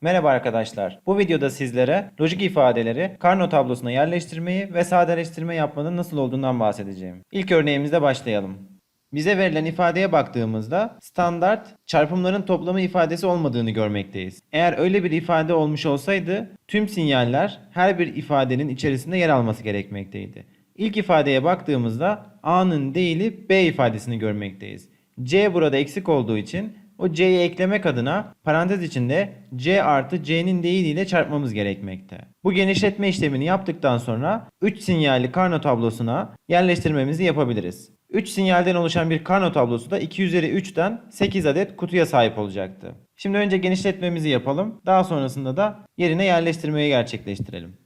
Merhaba arkadaşlar. Bu videoda sizlere lojik ifadeleri Karno tablosuna yerleştirmeyi ve sadeleştirme yapmanın nasıl olduğundan bahsedeceğim. İlk örneğimizde başlayalım. Bize verilen ifadeye baktığımızda standart çarpımların toplamı ifadesi olmadığını görmekteyiz. Eğer öyle bir ifade olmuş olsaydı tüm sinyaller her bir ifadenin içerisinde yer alması gerekmekteydi. İlk ifadeye baktığımızda A'nın değili B ifadesini görmekteyiz. C burada eksik olduğu için o C'yi eklemek adına parantez içinde C artı C'nin değiliyle çarpmamız gerekmekte. Bu genişletme işlemini yaptıktan sonra 3 sinyalli karno tablosuna yerleştirmemizi yapabiliriz. 3 sinyalden oluşan bir karno tablosu da 2 üzeri 3'ten 8 adet kutuya sahip olacaktı. Şimdi önce genişletmemizi yapalım. Daha sonrasında da yerine yerleştirmeyi gerçekleştirelim.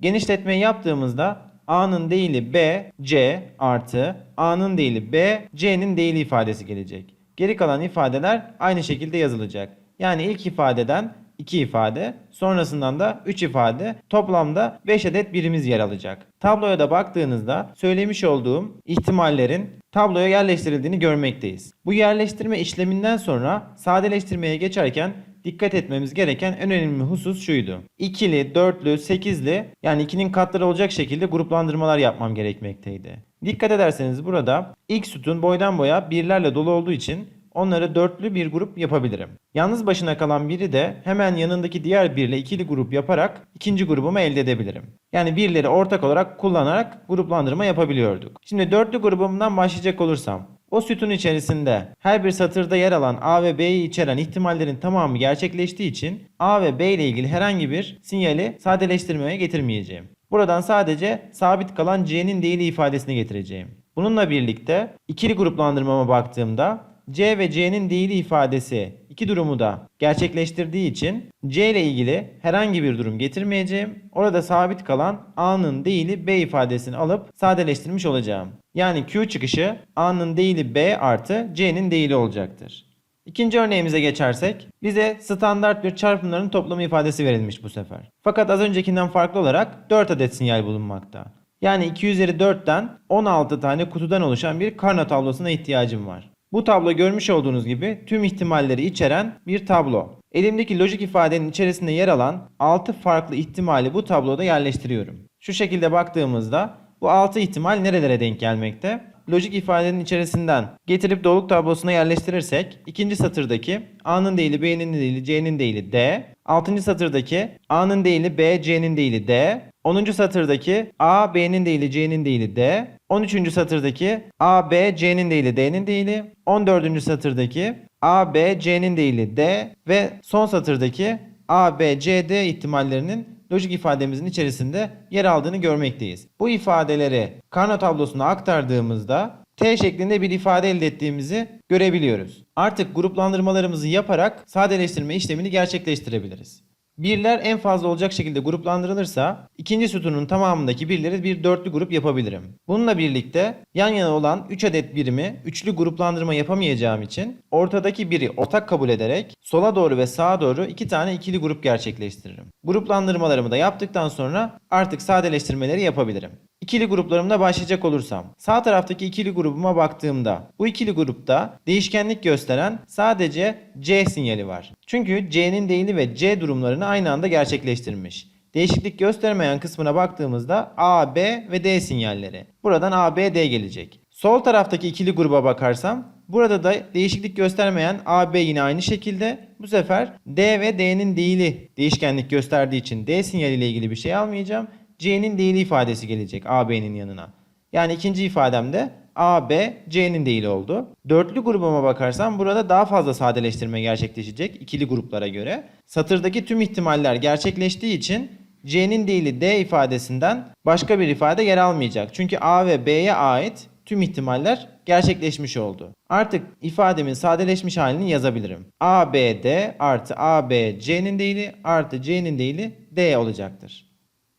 Genişletmeyi yaptığımızda A'nın değili B, C artı A'nın değili B, C'nin değili ifadesi gelecek. Geri kalan ifadeler aynı şekilde yazılacak. Yani ilk ifadeden 2 ifade, sonrasından da 3 ifade, toplamda 5 adet birimiz yer alacak. Tabloya da baktığınızda söylemiş olduğum ihtimallerin tabloya yerleştirildiğini görmekteyiz. Bu yerleştirme işleminden sonra sadeleştirmeye geçerken dikkat etmemiz gereken en önemli husus şuydu. İkili, dörtlü, sekizli yani ikinin katları olacak şekilde gruplandırmalar yapmam gerekmekteydi. Dikkat ederseniz burada ilk sütun boydan boya birlerle dolu olduğu için onları dörtlü bir grup yapabilirim. Yalnız başına kalan biri de hemen yanındaki diğer birle ikili grup yaparak ikinci grubumu elde edebilirim. Yani birleri ortak olarak kullanarak gruplandırma yapabiliyorduk. Şimdi dörtlü grubumdan başlayacak olursam o sütun içerisinde her bir satırda yer alan A ve B'yi içeren ihtimallerin tamamı gerçekleştiği için A ve B ile ilgili herhangi bir sinyali sadeleştirmeye getirmeyeceğim. Buradan sadece sabit kalan C'nin değili ifadesini getireceğim. Bununla birlikte ikili gruplandırmama baktığımda C ve C'nin değili ifadesi iki durumu da gerçekleştirdiği için C ile ilgili herhangi bir durum getirmeyeceğim. Orada sabit kalan A'nın değili B ifadesini alıp sadeleştirmiş olacağım. Yani Q çıkışı A'nın değili B artı C'nin değili olacaktır. İkinci örneğimize geçersek bize standart bir çarpımların toplamı ifadesi verilmiş bu sefer. Fakat az öncekinden farklı olarak 4 adet sinyal bulunmakta. Yani 2 üzeri 4'ten 16 tane kutudan oluşan bir karno tablosuna ihtiyacım var. Bu tablo görmüş olduğunuz gibi tüm ihtimalleri içeren bir tablo. Elimdeki lojik ifadenin içerisinde yer alan 6 farklı ihtimali bu tabloda yerleştiriyorum. Şu şekilde baktığımızda bu 6 ihtimal nerelere denk gelmekte? Lojik ifadenin içerisinden getirip doluk tablosuna yerleştirirsek ikinci satırdaki A'nın değili B'nin değili C'nin değili D. Altıncı satırdaki A'nın değili B C'nin değili D. 10. satırdaki A, B'nin değili, C'nin değili D. 13. satırdaki A, B, C'nin değili, D'nin değili. 14. satırdaki A, B, C'nin değili, D. Ve son satırdaki A, B, C, D ihtimallerinin lojik ifademizin içerisinde yer aldığını görmekteyiz. Bu ifadeleri karno tablosuna aktardığımızda T şeklinde bir ifade elde ettiğimizi görebiliyoruz. Artık gruplandırmalarımızı yaparak sadeleştirme işlemini gerçekleştirebiliriz. Birler en fazla olacak şekilde gruplandırılırsa ikinci sütunun tamamındaki birleri bir dörtlü grup yapabilirim. Bununla birlikte yan yana olan 3 adet birimi üçlü gruplandırma yapamayacağım için ortadaki biri ortak kabul ederek sola doğru ve sağa doğru iki tane ikili grup gerçekleştiririm. Gruplandırmalarımı da yaptıktan sonra artık sadeleştirmeleri yapabilirim. İkili gruplarımda başlayacak olursam sağ taraftaki ikili grubuma baktığımda bu ikili grupta değişkenlik gösteren sadece C sinyali var. Çünkü C'nin değili ve C durumlarını aynı anda gerçekleştirmiş. Değişiklik göstermeyen kısmına baktığımızda A, B ve D sinyalleri. Buradan A, B, D gelecek. Sol taraftaki ikili gruba bakarsam burada da değişiklik göstermeyen A, B yine aynı şekilde. Bu sefer D ve D'nin değili değişkenlik gösterdiği için D sinyaliyle ilgili bir şey almayacağım. C'nin değili ifadesi gelecek AB'nin yanına. Yani ikinci ifademde AB C'nin değili oldu. Dörtlü grubuma bakarsam burada daha fazla sadeleştirme gerçekleşecek ikili gruplara göre. Satırdaki tüm ihtimaller gerçekleştiği için C'nin değili D ifadesinden başka bir ifade yer almayacak. Çünkü A ve B'ye ait tüm ihtimaller gerçekleşmiş oldu. Artık ifademin sadeleşmiş halini yazabilirim. A, B, D artı A, B, C'nin değili artı C'nin değili D olacaktır.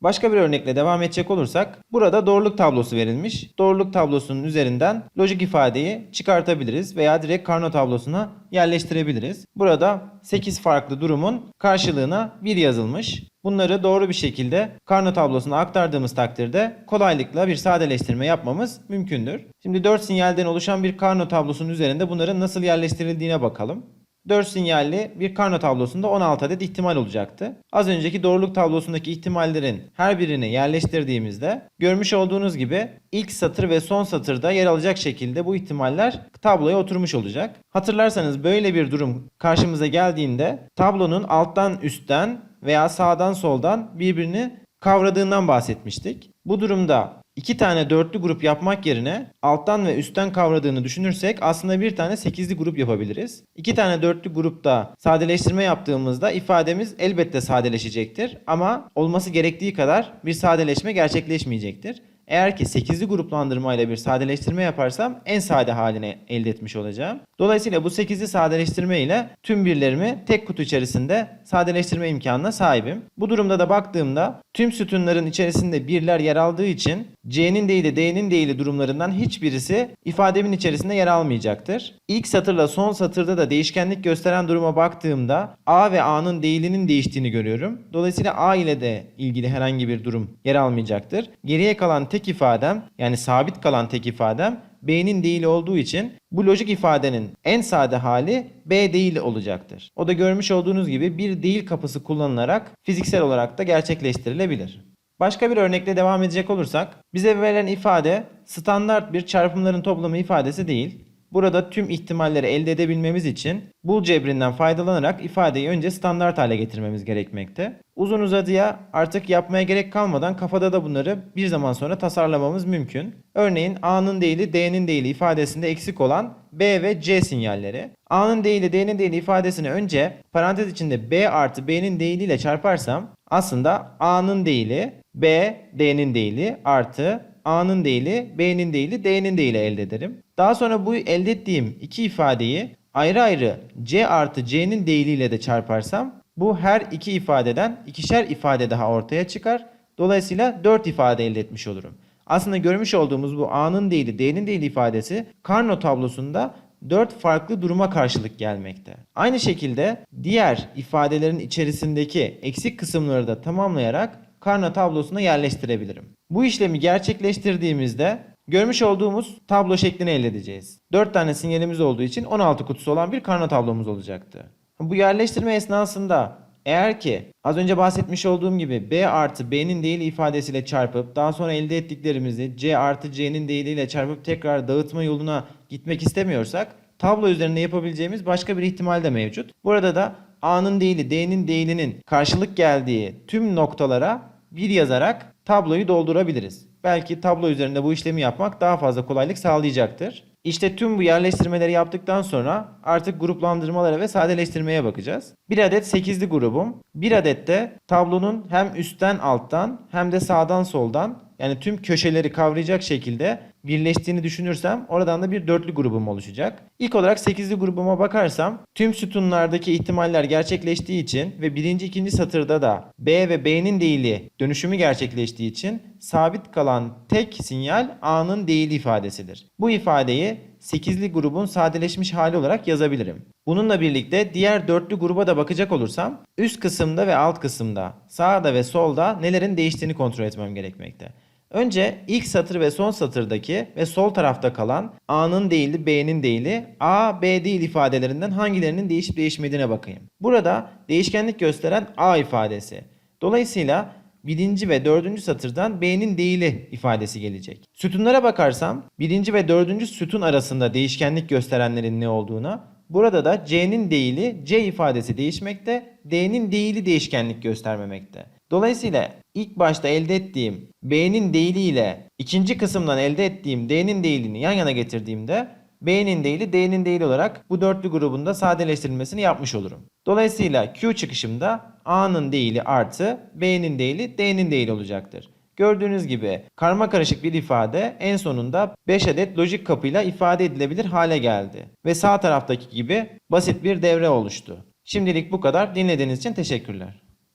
Başka bir örnekle devam edecek olursak burada doğruluk tablosu verilmiş. Doğruluk tablosunun üzerinden lojik ifadeyi çıkartabiliriz veya direkt karno tablosuna yerleştirebiliriz. Burada 8 farklı durumun karşılığına 1 yazılmış. Bunları doğru bir şekilde karno tablosuna aktardığımız takdirde kolaylıkla bir sadeleştirme yapmamız mümkündür. Şimdi 4 sinyalden oluşan bir karno tablosunun üzerinde bunların nasıl yerleştirildiğine bakalım. 4 sinyalli bir karno tablosunda 16 adet ihtimal olacaktı. Az önceki doğruluk tablosundaki ihtimallerin her birini yerleştirdiğimizde görmüş olduğunuz gibi ilk satır ve son satırda yer alacak şekilde bu ihtimaller tabloya oturmuş olacak. Hatırlarsanız böyle bir durum karşımıza geldiğinde tablonun alttan üstten veya sağdan soldan birbirini kavradığından bahsetmiştik. Bu durumda iki tane dörtlü grup yapmak yerine alttan ve üstten kavradığını düşünürsek aslında bir tane sekizli grup yapabiliriz. İki tane dörtlü grupta sadeleştirme yaptığımızda ifademiz elbette sadeleşecektir ama olması gerektiği kadar bir sadeleşme gerçekleşmeyecektir. Eğer ki 8'li gruplandırma ile bir sadeleştirme yaparsam en sade halini elde etmiş olacağım. Dolayısıyla bu 8'li sadeleştirme ile tüm birlerimi tek kutu içerisinde sadeleştirme imkanına sahibim. Bu durumda da baktığımda tüm sütunların içerisinde birler yer aldığı için C'nin değil de D'nin değil durumlarından hiçbirisi ifademin içerisinde yer almayacaktır. İlk satırla son satırda da değişkenlik gösteren duruma baktığımda A ve A'nın değilinin değiştiğini görüyorum. Dolayısıyla A ile de ilgili herhangi bir durum yer almayacaktır. Geriye kalan tek ifadem yani sabit kalan tek ifadem B'nin değil olduğu için bu lojik ifadenin en sade hali B değil olacaktır. O da görmüş olduğunuz gibi bir değil kapısı kullanılarak fiziksel olarak da gerçekleştirilebilir. Başka bir örnekle devam edecek olursak bize verilen ifade standart bir çarpımların toplamı ifadesi değil. Burada tüm ihtimalleri elde edebilmemiz için bul cebrinden faydalanarak ifadeyi önce standart hale getirmemiz gerekmekte. Uzun uzadıya artık yapmaya gerek kalmadan kafada da bunları bir zaman sonra tasarlamamız mümkün. Örneğin A'nın değili D'nin değili ifadesinde eksik olan B ve C sinyalleri. A'nın değili D'nin değili ifadesini önce parantez içinde B artı B'nin değiliyle çarparsam aslında A'nın değili B, D'nin değili artı A'nın değili, B'nin değili, D'nin değili elde ederim. Daha sonra bu elde ettiğim iki ifadeyi ayrı ayrı C artı C'nin değiliyle de çarparsam bu her iki ifadeden ikişer ifade daha ortaya çıkar. Dolayısıyla 4 ifade elde etmiş olurum. Aslında görmüş olduğumuz bu A'nın değili, D'nin değili ifadesi Karno tablosunda 4 farklı duruma karşılık gelmekte. Aynı şekilde diğer ifadelerin içerisindeki eksik kısımları da tamamlayarak Karno tablosuna yerleştirebilirim. Bu işlemi gerçekleştirdiğimizde görmüş olduğumuz tablo şeklini elde edeceğiz. 4 tane sinyalimiz olduğu için 16 kutusu olan bir Karno tablomuz olacaktı. Bu yerleştirme esnasında eğer ki az önce bahsetmiş olduğum gibi B artı B'nin değili ifadesiyle çarpıp daha sonra elde ettiklerimizi C artı C'nin değiliyle çarpıp tekrar dağıtma yoluna gitmek istemiyorsak tablo üzerinde yapabileceğimiz başka bir ihtimal de mevcut. Burada da A'nın değili D'nin değilinin karşılık geldiği tüm noktalara bir yazarak tabloyu doldurabiliriz. Belki tablo üzerinde bu işlemi yapmak daha fazla kolaylık sağlayacaktır. İşte tüm bu yerleştirmeleri yaptıktan sonra artık gruplandırmalara ve sadeleştirmeye bakacağız. Bir adet 8'li grubum. Bir adet de tablonun hem üstten alttan hem de sağdan soldan yani tüm köşeleri kavrayacak şekilde birleştiğini düşünürsem oradan da bir dörtlü grubum oluşacak. İlk olarak 8'li grubuma bakarsam tüm sütunlardaki ihtimaller gerçekleştiği için ve birinci ikinci satırda da B ve B'nin değili dönüşümü gerçekleştiği için sabit kalan tek sinyal A'nın değili ifadesidir. Bu ifadeyi 8'li grubun sadeleşmiş hali olarak yazabilirim. Bununla birlikte diğer dörtlü gruba da bakacak olursam üst kısımda ve alt kısımda sağda ve solda nelerin değiştiğini kontrol etmem gerekmekte. Önce ilk satır ve son satırdaki ve sol tarafta kalan A'nın değili B'nin değili A, B değil ifadelerinden hangilerinin değişip değişmediğine bakayım. Burada değişkenlik gösteren A ifadesi. Dolayısıyla birinci ve dördüncü satırdan B'nin değili ifadesi gelecek. Sütunlara bakarsam birinci ve dördüncü sütun arasında değişkenlik gösterenlerin ne olduğuna burada da C'nin değili C ifadesi değişmekte, D'nin değili değişkenlik göstermemekte. Dolayısıyla ilk başta elde ettiğim B'nin değili ile ikinci kısımdan elde ettiğim D'nin değilini yan yana getirdiğimde B'nin değili D'nin değili olarak bu dörtlü grubunda sadeleştirilmesini yapmış olurum. Dolayısıyla Q çıkışımda A'nın değili artı B'nin değili D'nin değili olacaktır. Gördüğünüz gibi karma karışık bir ifade en sonunda 5 adet lojik kapıyla ifade edilebilir hale geldi. Ve sağ taraftaki gibi basit bir devre oluştu. Şimdilik bu kadar. Dinlediğiniz için teşekkürler.